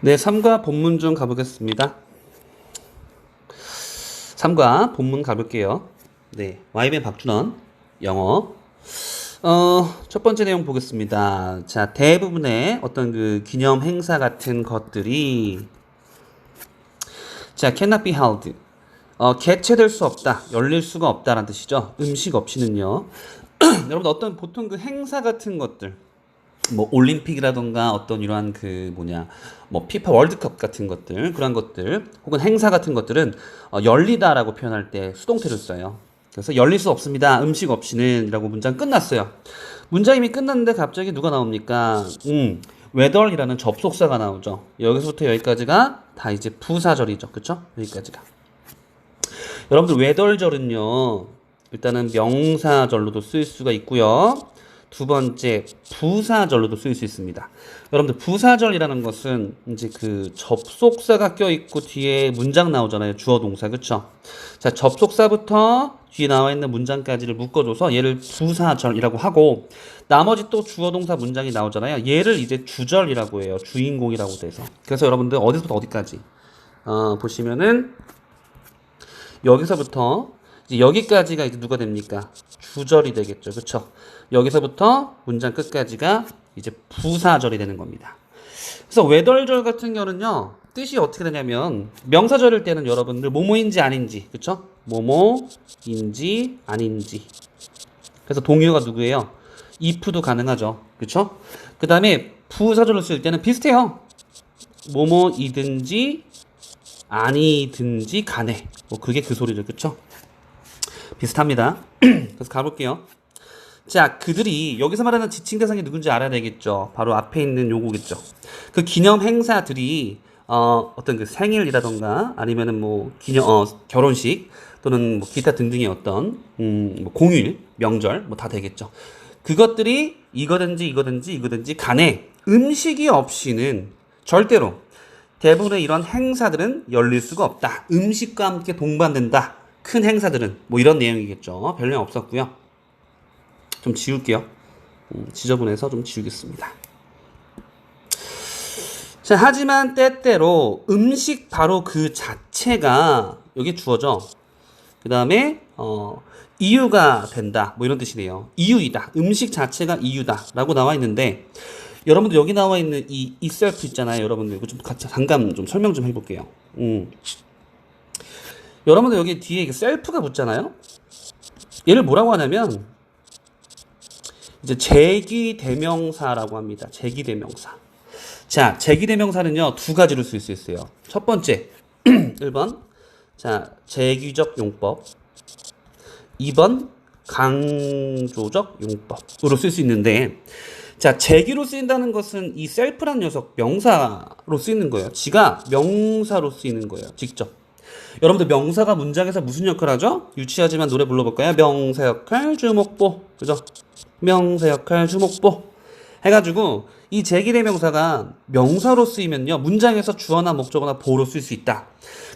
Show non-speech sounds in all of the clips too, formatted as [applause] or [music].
네, 3과 본문 좀 가보겠습니다. 3과 본문 가볼게요. 네, YB 박준원, 영어. 어, 첫 번째 내용 보겠습니다. 자, 대부분의 어떤 그 기념 행사 같은 것들이 자, cannot be held. 어, 개최될 수 없다, 열릴 수가 없다라는 뜻이죠. 음식 없이는요. [clears throat] 여러분 어떤 보통 그 행사 같은 것들, 뭐 올림픽이라던가 어떤 이러한 그 뭐냐 뭐 피파 월드컵 같은 것들 그런 것들 혹은 행사 같은 것들은 어, 열리다라고 표현할 때 수동태를 써요. 그래서 열릴 수 없습니다. 음식 없이는이라고 문장 끝났어요. 문장 이미 끝났는데 갑자기 누가 나옵니까? 음, 웨덜이라는 접속사가 나오죠. 여기서부터 여기까지가 다 이제 부사절이죠. 그쵸? 여기까지가. 여러분들 웨덜절은요. 일단은 명사절로도 쓰일 수가 있고요. 두 번째 부사절로도 쓰일 수 있습니다. 여러분들 부사절이라는 것은 이제 그 접속사가 껴 있고 뒤에 문장 나오잖아요. 주어 동사 그쵸? 자 접속사부터 뒤에 나와 있는 문장까지를 묶어줘서 얘를 부사절이라고 하고 나머지 또 주어 동사 문장이 나오잖아요. 얘를 이제 주절이라고 해요. 주인공이라고 돼서. 그래서 여러분들 어디서부터 어디까지 어, 보시면은 여기서부터 이제 여기까지가 이제 누가 됩니까? 주절이 되겠죠. 그쵸? 여기서부터 문장 끝까지가 이제 부사절이 되는 겁니다. 그래서 외덜절 같은 경우는요, 뜻이 어떻게 되냐면, 명사절일 때는 여러분들 뭐뭐인지 아닌지, 그쵸? 뭐뭐인지 아닌지. 그래서 동의어가 누구예요? if도 가능하죠. 그쵸? 그 다음에 부사절로 쓸 때는 비슷해요. 뭐뭐이든지 아니든지 간에. 뭐 그게 그 소리죠. 그쵸? 비슷합니다. 그래서 가볼게요. 자, 그들이 여기서 말하는 지칭 대상이 누군지 알아야 되겠죠. 바로 앞에 있는 요거겠죠. 그 기념 행사들이 어, 어떤 그 생일이라던가 아니면은 뭐 기념 어, 결혼식 또는 뭐 기타 등등의 어떤 음, 뭐 공휴일, 명절 뭐 다 되겠죠. 그것들이 이거든지 이거든지 이거든지 간에 음식이 없이는 절대로 대부분의 이런 행사들은 열릴 수가 없다. 음식과 함께 동반된다. 큰 행사들은 뭐 이런 내용이겠죠. 별 내용 없었고요. 좀 지울게요. 음, 지저분해서 좀 지우겠습니다. 자, 하지만 때때로 음식 바로 그 자체가 여기 주어져. 그 다음에 어, 이유가 된다. 뭐 이런 뜻이네요. 이유이다. 음식 자체가 이유다 라고 나와 있는데 여러분들 여기 나와 있는 이 이셀프 있잖아요. 여러분들 이거 좀 같이 잠깐 좀 설명 좀 해볼게요. 음. 여러분들 여기 뒤에 셀프가 붙잖아요. 얘를 뭐라고 하냐면 이제 제기 대명사라고 합니다. 제기 대명사. 자, 제기 대명사는요 두 가지로 쓸 수 있어요. 첫 번째 [clears throat] 1번 자 제규적 용법 2번 강조적 용법으로 쓸 수 있는데 자 제기로 쓰인다는 것은 이 셀프란 녀석 명사로 쓰이는 거예요. 지가 명사로 쓰이는 거예요. 직접. 여러분들 명사가 문장에서 무슨 역할을 하죠? 유치하지만 노래 불러볼까요? 명사 역할 주목보 그죠? 명사 역할 주목보 해가지고 이 제기대명사가 명사로 쓰이면요 문장에서 주어나 목적어나 보로 쓸 수 있다.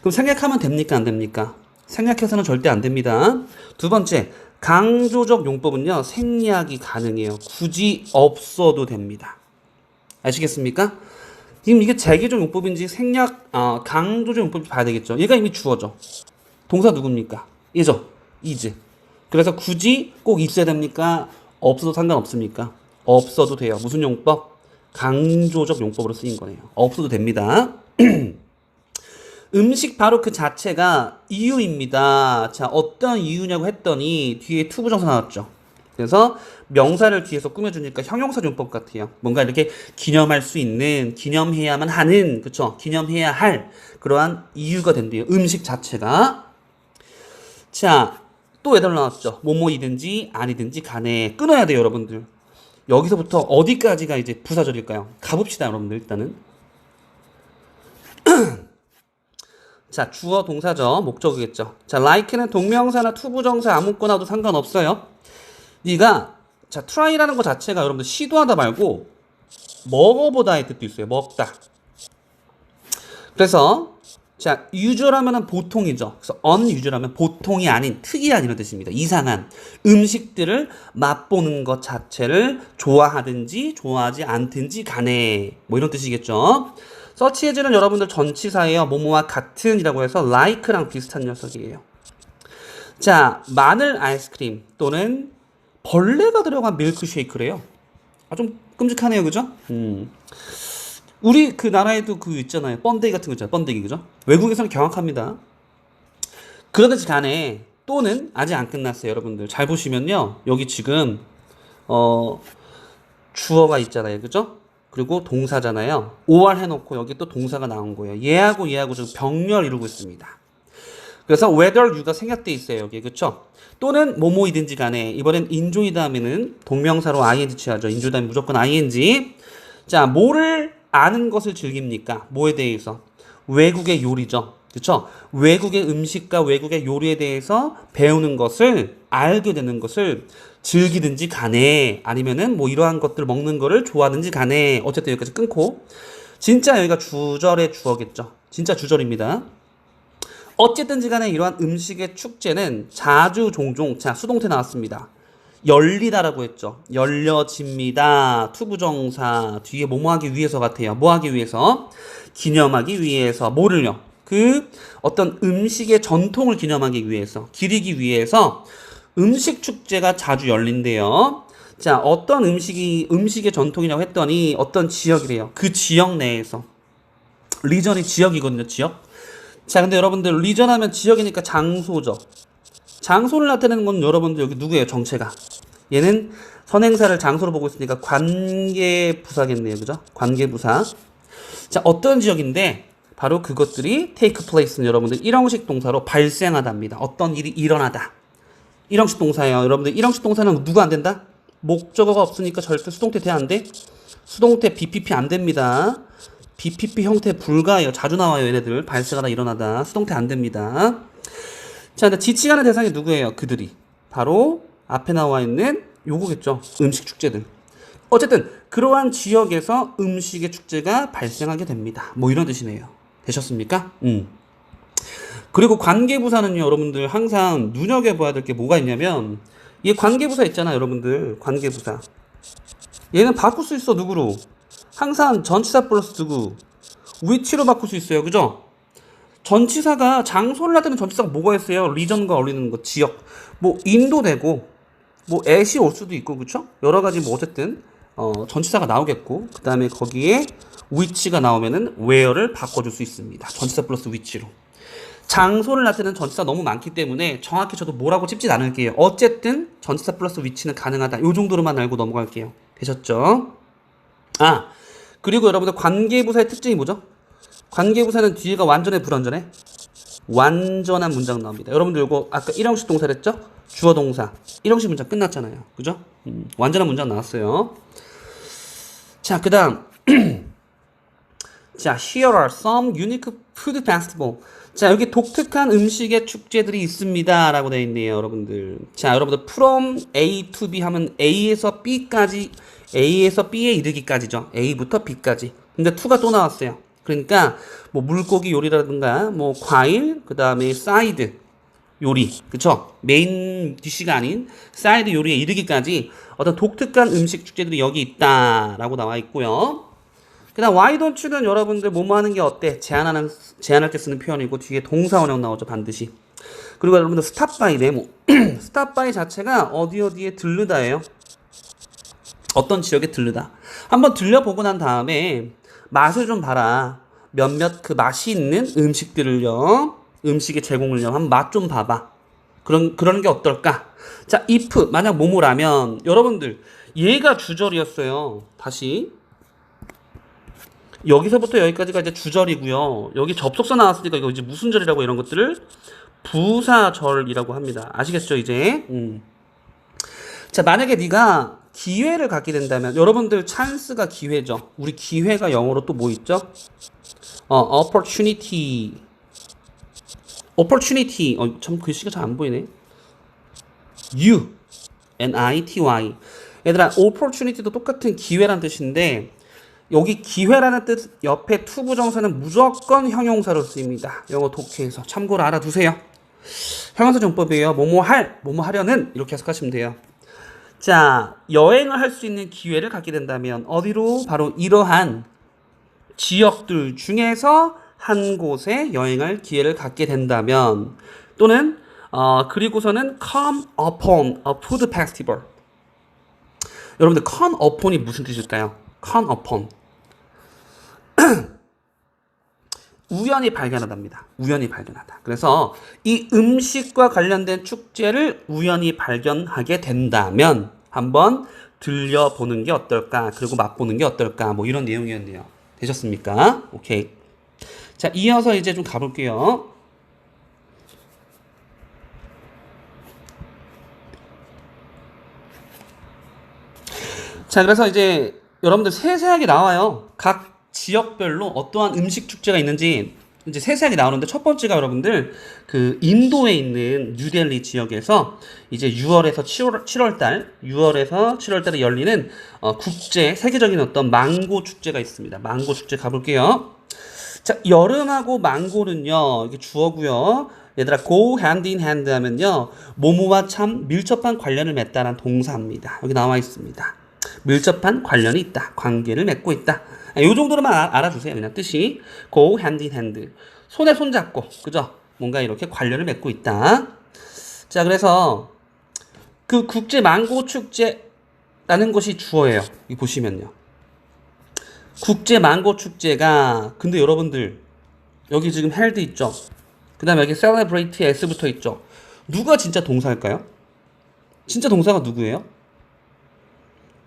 그럼 생략하면 됩니까 안 됩니까? 생략해서는 절대 안 됩니다. 두 번째 강조적 용법은요 생략이 가능해요. 굳이 없어도 됩니다. 아시겠습니까? 지금 이게 제기적 용법인지 생략 어, 강조적 용법인지 봐야 되겠죠. 얘가 이미 주어져. 동사 누굽니까? 얘죠. 이즈. 그래서 굳이 꼭 있어야 됩니까? 없어도 상관없습니까? 없어도 돼요. 무슨 용법? 강조적 용법으로 쓰인 거네요. 없어도 됩니다. [clears throat] 음식 바로 그 자체가 이유입니다. 자, 어떤 이유냐고 했더니 뒤에 투부정사 나왔죠. 그래서 명사를 뒤에서 꾸며주니까 형용사 용법 같아요. 뭔가 이렇게 기념할 수 있는, 기념해야만 하는, 그쵸? 기념해야 할 그러한 이유가 된대요. 음식 자체가. 자, 또 애들 나왔죠. 뭐뭐이든지 아니든지 간에 끊어야 돼요, 여러분들. 여기서부터 어디까지가 이제 부사절일까요? 가봅시다, 여러분들, 일단은. [clears throat] 자, 주어 동사죠. 목적이겠죠. 자, like는 동명사나 투부정사 아무거나도 상관없어요. 네가 자, try라는 것 자체가 여러분들 시도하다 말고 먹어보다의 뜻도 있어요. 먹다. 그래서 자, usual하면은 보통이죠. 그래서 unusual하면 보통이 아닌 특이한 이런 뜻입니다. 이상한 음식들을 맛보는 것 자체를 좋아하든지 좋아하지 않든지 간에 뭐 이런 뜻이겠죠. 서치 에즈는 여러분들 전치사예요. 뭐뭐와 같은이라고 해서 like랑 비슷한 녀석이에요. 자, 마늘 아이스크림 또는 벌레가 들어간 밀크 쉐이크래요. 아, 좀 끔찍하네요. 그죠? 음. 우리 그 나라에도 그 있잖아요. 번데기 같은 거 있잖아요. 번데기. 그죠? 외국에서는 경악합니다. 그러든지 간에 또는 아직 안 끝났어요. 여러분들. 잘 보시면요. 여기 지금 어 주어가 있잖아요. 그죠? 그리고 동사잖아요. 5월 해놓고 여기 또 동사가 나온 거예요. 얘하고 얘하고 지금 병렬 이루고 있습니다. 그래서 whether you가 생략돼 있어요. 여기 그쵸? 또는 뭐뭐이든지 간에 이번엔 인조이 다음에는 동명사로 ing 취하죠. 인조 다음에 무조건 ing. 자, 뭐를 아는 것을 즐깁니까? 뭐에 대해서? 외국의 요리죠. 그쵸? 외국의 음식과 외국의 요리에 대해서 배우는 것을 알게 되는 것을 즐기든지 간에 아니면은 뭐 이러한 것들 먹는 거를 좋아하든지 간에 어쨌든 여기까지 끊고 진짜 여기가 주절의 주어겠죠. 진짜 주절입니다. 어쨌든지 간에 이러한 음식의 축제는 자주 종종 자 수동태 나왔습니다. 열리다라고 했죠. 열려집니다. 투부정사 뒤에 뭐뭐 하기 위해서 같아요. 뭐 하기 위해서? 기념하기 위해서 뭐를요? 그 어떤 음식의 전통을 기념하기 위해서 기리기 위해서 음식 축제가 자주 열린대요. 자, 어떤 음식이 음식의 전통이라고 했더니 어떤 지역이래요. 그 지역 내에서 리전이 지역이거든요. 지역. 자, 근데 여러분들 리전 하면 지역이니까 장소죠. 장소를 나타내는 건 여러분들 여기 누구예요? 정체가. 얘는 선행사를 장소로 보고 있으니까 관계부사겠네요. 그죠? 관계부사. 자, 어떤 지역인데 바로 그것들이 take place는 여러분들 일형식 동사로 발생하답니다. 어떤 일이 일어나다. 일형식 동사예요. 여러분들 일형식 동사는 누가 안 된다? 목적어가 없으니까 절대 수동태 돼안 돼? 수동태 BPP 안 됩니다. BPP 형태 불가해요. 자주 나와요, 얘네들. 발생하다 일어나다. 수동태 안 됩니다. 자, 지칭하는 대상이 누구예요? 그들이. 바로 앞에 나와 있는 요거겠죠. 음식 축제들. 어쨌든 그러한 지역에서 음식의 축제가 발생하게 됩니다. 뭐 이런 뜻이네요. 되셨습니까? 음. 그리고 관계부사는요, 여러분들 항상 눈여겨봐야 될 게 뭐가 있냐면, 얘 관계부사 있잖아, 여러분들. 관계부사. 얘는 바꿀 수 있어, 누구로? 항상 전치사 플러스 누구? 위치로 바꿀 수 있어요, 그죠? 전치사가 장소를 나타내는 전치사가 뭐가 있어요? 리전과 어울리는 거, 지역. 뭐, 인도 되고, 뭐, 애시 올 수도 있고, 그쵸? 여러 가지 뭐, 어쨌든, 어, 전치사가 나오겠고, 그 다음에 거기에 위치가 나오면은 where를 바꿔줄 수 있습니다. 전치사 플러스 위치로. 장소를 나타내는 전치사 너무 많기 때문에 정확히 저도 뭐라고 찝진 않을게요. 어쨌든 전치사 플러스 위치는 가능하다. 요 정도로만 알고 넘어갈게요. 되셨죠? 아, 그리고 여러분들 관계부사의 특징이 뭐죠? 관계부사는 뒤에가 완전해 불완전해? 완전한 문장 나옵니다. 여러분들 이거 아까 일형식 동사랬죠? 주어 동사. 일형식 문장 끝났잖아요. 그죠? 음, 완전한 문장 나왔어요. 자, 그 다음. [clears throat] 자, here are some unique food festival. 자, 여기 독특한 음식의 축제들이 있습니다. 라고 되어 있네요, 여러분들. 자, 여러분들 from A to B 하면 A에서 B까지, A에서 B에 이르기까지죠. A부터 B까지. 근데 to가 또 나왔어요. 그러니까 뭐 물고기 요리라든가 뭐 과일, 그 다음에 사이드 요리, 그쵸? 메인 디시가 아닌 사이드 요리에 이르기까지 어떤 독특한 음식 축제들이 여기 있다라고 나와 있고요. 그다음 why don't you는 여러분들 뭐뭐 하는 게 어때? 제안하는 제안할 때 쓰는 표현이고 뒤에 동사 원형 나오죠 반드시. 그리고 여러분들 stop by 네모. [clears throat] stop by 자체가 어디 어디에 들르다예요. 어떤 지역에 들르다. 한번 들려보고 난 다음에 맛을 좀 봐라. 몇몇 그 맛이 있는 음식들을요. 음식의 제공을요. 한번 맛 좀 봐봐. 그런 그런 게 어떨까? 자, if 만약 뭐뭐라면 여러분들 얘가 주절이었어요. 다시 여기서부터 여기까지가 이제 주절이고요. 여기 접속사 나왔으니까 이거 이제 무슨 절이라고 이런 것들을 부사절이라고 합니다. 아시겠죠, 이제? 음. 자, 만약에 네가 기회를 갖게 된다면 여러분들 찬스가 기회죠. 우리 기회가 영어로 또 뭐 있죠? 어, opportunity. opportunity. 어, 참 글씨가 잘 안 보이네. U N I T Y. 얘들아, opportunity도 똑같은 기회란 뜻인데 여기 기회라는 뜻 옆에 투부 정사는 무조건 형용사로 쓰입니다. 영어 독해에서 참고로 알아두세요. 형용사 정법이에요. 뭐뭐 할, 뭐뭐 하려는 이렇게 해석하시면 돼요. 자, 여행을 할 수 있는 기회를 갖게 된다면 어디로 바로 이러한 지역들 중에서 한 곳에 여행할 기회를 갖게 된다면 또는 어, 그리고서는 come upon a food festival. 여러분들 come upon이 무슨 뜻일까요? come upon. [clears throat] 우연히 발견하답니다. 우연히 발견하다. 그래서 이 음식과 관련된 축제를 우연히 발견하게 된다면 한번 들려보는 게 어떨까? 그리고 맛보는 게 어떨까? 뭐 이런 내용이었네요. 되셨습니까? 오케이. 자, 이어서 이제 좀 가볼게요. 자, 그래서 이제 여러분들 세세하게 나와요. 각 지역별로 어떠한 음식 축제가 있는지 이제 세세하게 나오는데 첫 번째가 여러분들 그 인도에 있는 뉴델리 지역에서 이제 6월에서 7월, 7월 달, 6월에서 7월 달에 열리는 어, 국제 세계적인 어떤 망고 축제가 있습니다. 망고 축제 가볼게요. 자, 여름하고 망고는요, 이게 주어고요. 얘들아, go hand in hand 하면요, 모모와 참 밀접한 관련을 맺다란 동사입니다. 여기 나와 있습니다. 밀접한 관련이 있다. 관계를 맺고 있다. 아, 요 정도로만 아- 알아주세요. 그냥 뜻이 go hand in hand. 손에 손 잡고, 그죠? 뭔가 이렇게 관련을 맺고 있다. 자, 그래서 그 국제 망고 축제라는 것이 주어예요. 이 보시면요. 국제 망고 축제가 근데 여러분들 여기 지금 held 있죠. 그 다음에 여기 celebrate s 붙어 있죠. 누가 진짜 동사일까요? 진짜 동사가 누구예요?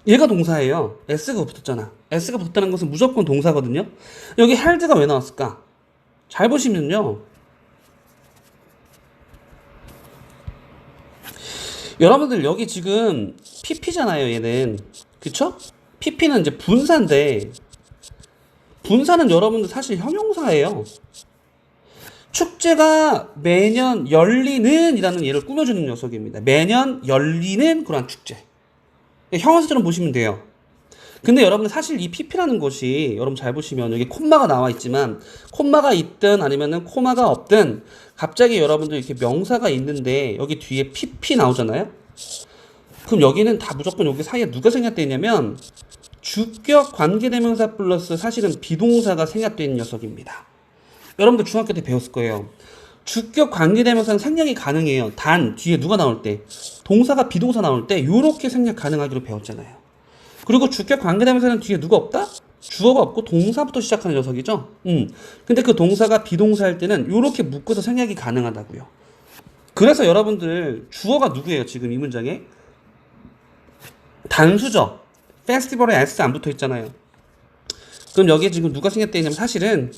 얘가 동사예요. s가 붙었잖아. s가 붙었다는 것은 무조건 동사거든요. 여기 held가 왜 나왔을까? 잘 보시면요. 여러분들 여기 지금 pp잖아요. 얘는 그쵸? pp는 이제 분사인데 분사는 여러분들 사실 형용사예요. 축제가 매년 열리는 이라는 예를 꾸며주는 녀석입니다. 매년 열리는 그러한 축제. 형용사처럼 보시면 돼요. 근데 여러분 사실 이 pp라는 것이 여러분 잘 보시면 여기 콤마가 나와 있지만 콤마가 있든 아니면은 코마가 없든 갑자기 여러분들 이렇게 명사가 있는데 여기 뒤에 pp 나오잖아요. 그럼 여기는 다 무조건 여기 사이에 누가 생략되어 있냐면 주격 관계대명사 플러스 사실은 비동사가 있는 녀석입니다. 여러분들 중학교 때 배웠을 거예요. 주격 관계대명사는 생략이 가능해요. 단 뒤에 누가 나올 때 동사가 비동사 나올 때 요렇게 생략 가능하기로 배웠잖아요. 그리고 주격 관계대명사는 뒤에 누가 없다? 주어가 없고 동사부터 시작하는 녀석이죠. 음. 근데 그 동사가 비동사일 때는 요렇게 묶어서 생략이 가능하다고요. 그래서 여러분들 주어가 누구예요? 지금 이 문장에 단수죠. 페스티벌에 S 안 붙어 있잖아요. 그럼 여기에 지금 누가 생략되어 있냐면 사실은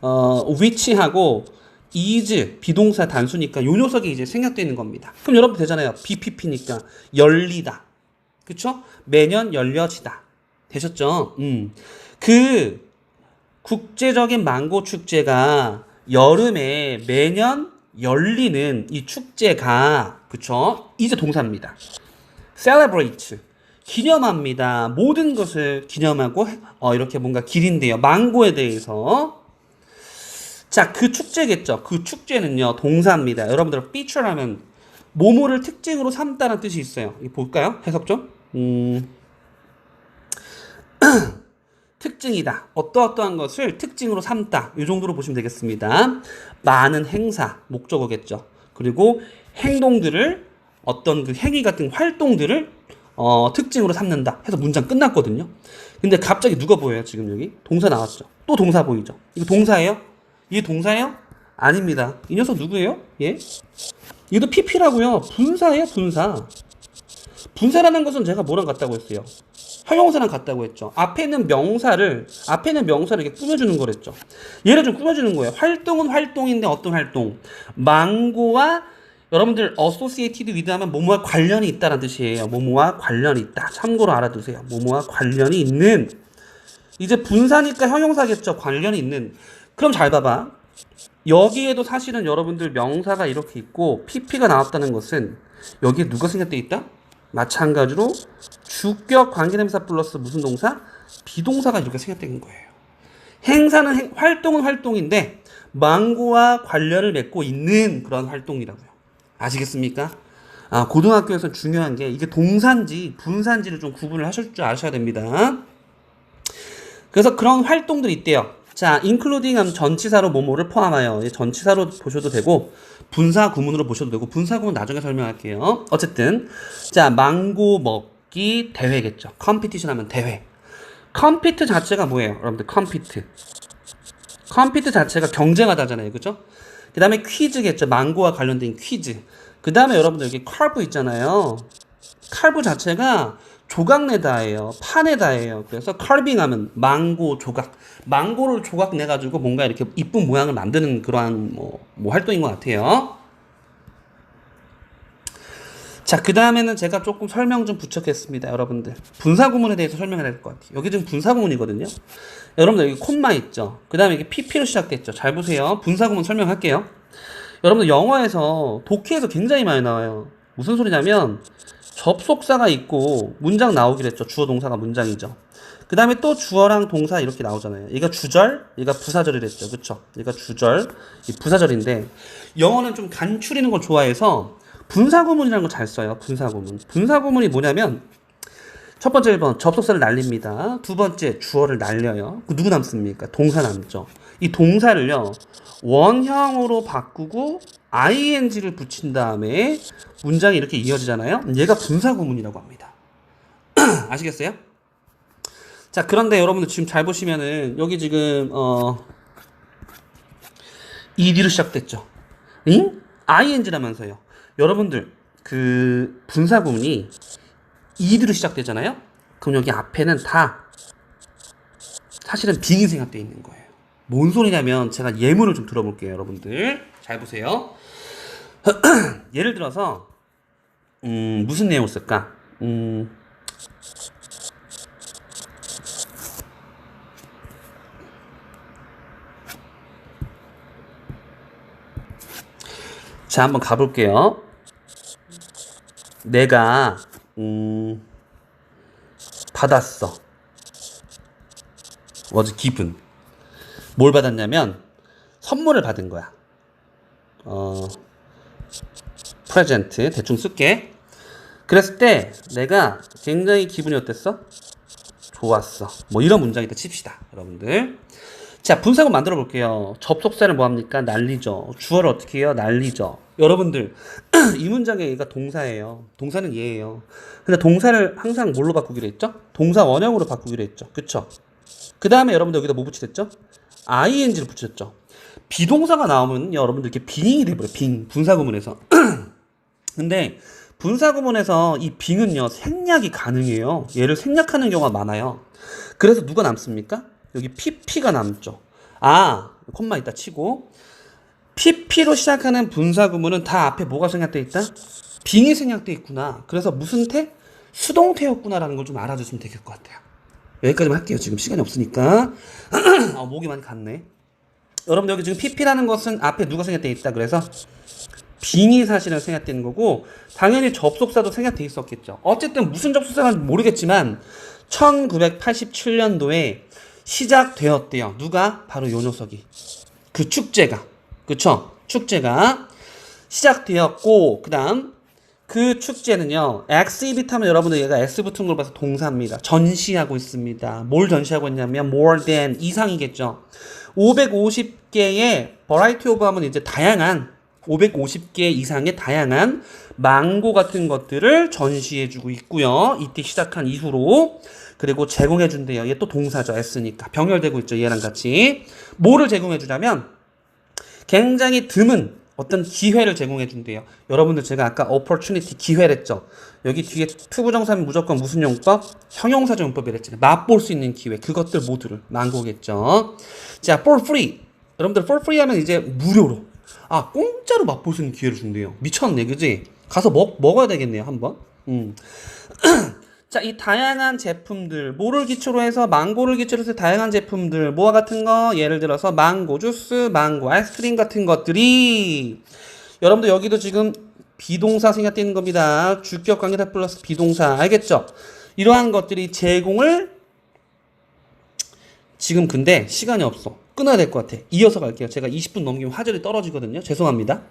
어, which하고 is 비동사 단수니까 요 녀석이 이제 생략되어 있는 겁니다. 그럼 여러분 되잖아요. BPP니까 열리다. 그쵸? 매년 열려지다. 되셨죠? 음. 그 국제적인 망고 축제가 여름에 매년 열리는 이 축제가 그쵸? 이제 동사입니다. celebrate 기념합니다. 모든 것을 기념하고 어, 이렇게 뭔가 기린대요. 망고에 대해서 자, 그 축제겠죠. 그 축제는요, 동사입니다. 여러분들 feature하면 모모를 특징으로 삼다는 뜻이 있어요. 이 볼까요? 해석 좀. 음. [clears throat] 특징이다. 어떠어떠한 것을 특징으로 삼다. 이 정도로 보시면 되겠습니다. 많은 행사, 목적어겠죠. 그리고 행동들을 어떤 그 행위 같은 활동들을 어, 특징으로 삼는다. 해서 문장 끝났거든요. 근데 갑자기 누가 보여요? 지금 여기 동사 나왔죠. 또 동사 보이죠? 이거 동사예요? 이게 동사예요? 아닙니다. 이 녀석 누구예요? 예? 이것도 PP라고요. 분사예요, 분사. 분사라는 것은 제가 뭐랑 같다고 했어요? 형용사랑 같다고 했죠. 앞에 있는 명사를, 앞에 있는 명사를 이렇게 꾸며주는 거랬죠. 얘를 좀 꾸며주는 거예요. 활동은 활동인데 어떤 활동? 망고와 여러분들 associated with 하면 뭐뭐와 관련이 있다는 뜻이에요. 뭐뭐와 관련이 있다. 참고로 알아두세요. 뭐뭐와 관련이 있는. 이제 분사니까 형용사겠죠. 관련이 있는. 그럼 잘 봐봐. 여기에도 사실은 여러분들 명사가 이렇게 있고 pp가 나왔다는 것은 여기에 누가 생략돼 있다? 마찬가지로 주격 관계대명사 플러스 무슨 동사? 비동사가 이렇게 생략된 거예요. 행사는 행- 활동은 활동인데 망고와 관련을 맺고 있는 그런 활동이라고요. 아시겠습니까? 아, 고등학교에서 중요한 게 이게 동사인지 분사인지를 좀 구분을 하실 줄 아셔야 됩니다. 그래서 그런 활동들이 있대요. 자, including 하면 전치사로 뭐뭐를 포함하여 이 전치사로 보셔도 되고 분사 구문으로 보셔도 되고 분사 구문 나중에 설명할게요. 어쨌든 자, 망고 먹기 대회겠죠. 컴피티션 하면 대회. 컴피트 자체가 뭐예요? 여러분들 컴피트. 컴피트 자체가 경쟁하다잖아요. 그죠? 그 다음에 퀴즈겠죠. 망고와 관련된 퀴즈. 그 다음에 여러분들 여기 칼브 있잖아요. 칼브 자체가 조각내다예요. 파내다예요. 그래서 칼빙 하면 망고 조각. 망고를 조각 내 가지고 뭔가 이렇게 이쁜 모양을 만드는 그러한 뭐, 뭐 활동인 것 같아요. 자, 그 다음에는 제가 조금 설명 좀 부착했습니다, 여러분들. 분사구문에 대해서 설명해야 될 것 같아요. 여기 지금 분사구문이거든요. 여러분들 여기 콤마 있죠? 그 다음에 이게 PP로 시작됐죠? 잘 보세요. 분사구문 설명할게요. 여러분들 영어에서 독해에서 굉장히 많이 나와요. 무슨 소리냐면 접속사가 있고 문장 나오기로 했죠. 주어 동사가 문장이죠. 그 다음에 또 주어랑 동사 이렇게 나오잖아요. 얘가 주절, 얘가 부사절이랬죠. 그쵸? 얘가 주절, 이 부사절인데 영어는 좀 간추리는 걸 좋아해서 분사구문이라는 걸 잘 써요. 분사구문. 분사구문이 뭐냐면 첫 번째 1번 접속사를 날립니다. 두 번째 주어를 날려요. 그 누구 남습니까? 동사 남죠. 이 동사를요. 원형으로 바꾸고 ing를 붙인 다음에 문장이 이렇게 이어지잖아요. 얘가 분사 구문이라고 합니다. [clears throat] 아시겠어요? 자, 그런데 여러분들 지금 잘 보시면은 여기 지금 어 ed로 시작됐죠. 응? ing라면서요. 여러분들 그 분사 구문이 ed로 시작되잖아요. 그럼 여기 앞에는 다 사실은 빙이 생각되어 있는 거예요. 뭔 소리냐면 제가 예문을 좀 들어볼게요, 여러분들. 잘 보세요. [clears throat] 예를 들어서 음, 무슨 내용을 쓸까? 음, 자, 한번 가볼게요. 내가 음, 받았어. was given. 뭘 받았냐면 선물을 받은 거야. 어, 프레젠트 대충 쓸게. 그랬을 때 내가 굉장히 기분이 어땠어? 좋았어. 뭐 이런 문장이다 칩시다, 여러분들. 자, 분사구 만들어 볼게요. 접속사를 뭐 합니까? 날리죠. 주어를 어떻게 해요? 날리죠. 여러분들, [clears throat] 이 문장의 얘가 동사예요. 동사는 얘예요. 근데 동사를 항상 뭘로 바꾸기로 했죠? 동사 원형으로 바꾸기로 했죠. 그쵸? 그 다음에 여러분들 여기다 뭐 붙이랬죠? ing를 붙였죠. 비동사가 나오면 여러분들 이렇게 빙이 돼버려요. 빙. 분사구문에서. [clears throat] 근데 분사구문에서 이 빙은요, 생략이 가능해요. 얘를 생략하는 경우가 많아요. 그래서 누가 남습니까? 여기 pp가 남죠. 아, 콤마 있다 치고. pp로 시작하는 분사 구문은 다 앞에 뭐가 생략돼 있다? 빙이 생략돼 있구나. 그래서 무슨 태? 수동태였구나라는 걸 좀 알아주시면 되겠을 것 같아요. 여기까지만 할게요. 지금 시간이 없으니까. [clears throat] 아, 목이 많이 갔네. 여러분 여기 지금 pp라는 것은 앞에 누가 생략돼 있다. 그래서 빙이 사실은 생략되는 거고 당연히 접속사도 생략돼 있었겠죠. 어쨌든 무슨 접속사인지 모르겠지만 1987년도에 시작되었대요. 누가? 바로 요 녀석이. 그 축제가. 그쵸? 축제가 시작되었고 그 다음 그 축제는요. 엑시비트 하면 여러분들 얘가 S 붙은 걸 봐서 동사입니다. 전시하고 있습니다. 뭘 전시하고 있냐면 more than 이상이겠죠. 550개의 버라이티 오브 하면 이제 다양한 550개 이상의 다양한 망고 같은 것들을 전시해주고 있고요. 이때 시작한 이후로 그리고 제공해준대요. 얘또 동사죠. S니까 병렬되고 있죠. 얘랑 같이 뭐를 제공해주냐면 굉장히 드문 어떤 기회를 제공해준대요. 여러분들 제가 아까 opportunity 기회랬죠. 여기 뒤에 투부정사면 무조건 무슨 용법? 형용사적 용법이랬잖아요. 맛볼 수 있는 기회. 그것들 모두를 망고겠죠. 자, for free. 여러분들 for free 하면 이제 무료로. 아, 공짜로 맛볼 수 있는 기회를 준대요. 미쳤네, 그지? 가서 먹, 먹어야 되겠네요, 한번. 음. [clears throat] 자, 이 다양한 제품들, 뭐를 기초로 해서, 망고를 기초로 해서 다양한 제품들, 뭐와 같은 거, 예를 들어서 망고 주스, 망고 아이스크림 같은 것들이, 여러분들 여기도 지금 비동사 생략되는 겁니다. 주격 관계사 플러스 비동사, 알겠죠? 이러한 것들이 제공을, 지금 근데 시간이 없어. 끊어야 될 것 같아. 이어서 갈게요. 제가 20분 넘기면 화질이 떨어지거든요. 죄송합니다.